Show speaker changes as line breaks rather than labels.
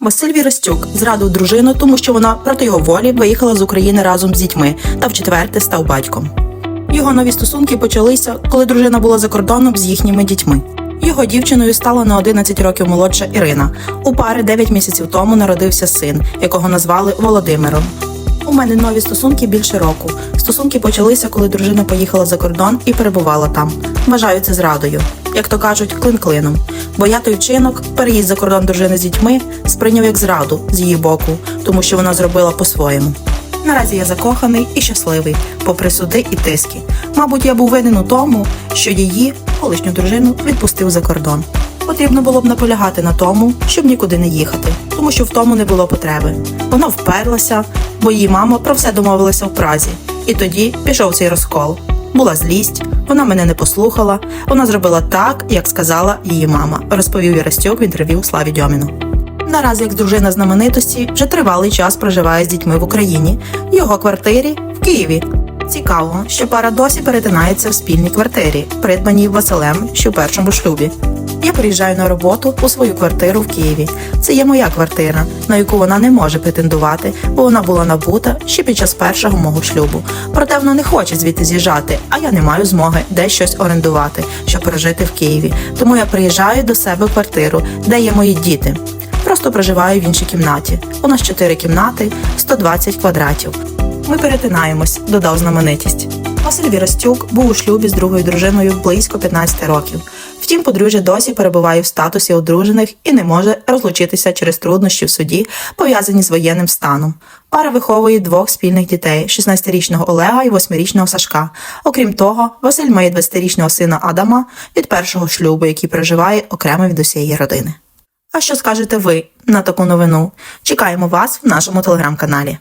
Василь Віростюк зрадив дружину, тому що вона проти його волі виїхала з України разом з дітьми та вчетверте став батьком. Його нові стосунки почалися, коли дружина була за кордоном з їхніми дітьми. Його дівчиною стала на 11 років молодша Ірина. У пари 9 місяців тому народився син, якого назвали Володимиром. У мене нові стосунки більше року. Стосунки почалися, коли дружина поїхала за кордон і перебувала там. Вважаю це зрадою, як то кажуть, клин клином. Бо я той вчинок, переїзд за кордон дружини з дітьми, сприйняв як зраду з її боку, тому що вона зробила по-своєму. Наразі я закоханий і щасливий, попри суди і тиски. Мабуть, я був винен у тому, що її, колишню дружину, відпустив за кордон. Потрібно було б наполягати на тому, щоб нікуди не їхати, тому що в тому не було потреби. Вона вперлася, бо її мама про все домовилася в Празі. І тоді пішов цей розкол. Була злість, вона мене не послухала. Вона зробила так, як сказала її мама, розповів Яростюк в інтерв'ю Славі Дьоміну. Наразі як дружина знаменитості вже тривалий час проживає з дітьми в Україні, в його квартирі в Києві. Цікаво, що пара досі перетинається в спільній квартирі, придбаній Василем ще в першому шлюбі. Я приїжджаю на роботу у свою квартиру в Києві. Це є моя квартира, на яку вона не може претендувати, бо вона була набута ще під час першого мого шлюбу. Проте вона не хоче звідти з'їжджати, а я не маю змоги десь щось орендувати, щоб прожити в Києві. Тому я приїжджаю до себе в квартиру, де є мої діти. Просто проживаю в іншій кімнаті. У нас чотири кімнати, 120 квадратів. Ми перетинаємось, додав знаменитість. Василь Віростюк був у шлюбі з другою дружиною близько 15 років. Втім, подружжя досі перебуває в статусі одружених і не може розлучитися через труднощі в суді, пов'язані з воєнним станом. Пара виховує двох спільних дітей: 16-річного Олега і 8-річного Сашка. Окрім того, Василь має 20-річного сина Адама від першого шлюбу, який проживає окремо від усієї родини. А що скажете ви на таку новину? Чекаємо вас в нашому телеграм-каналі.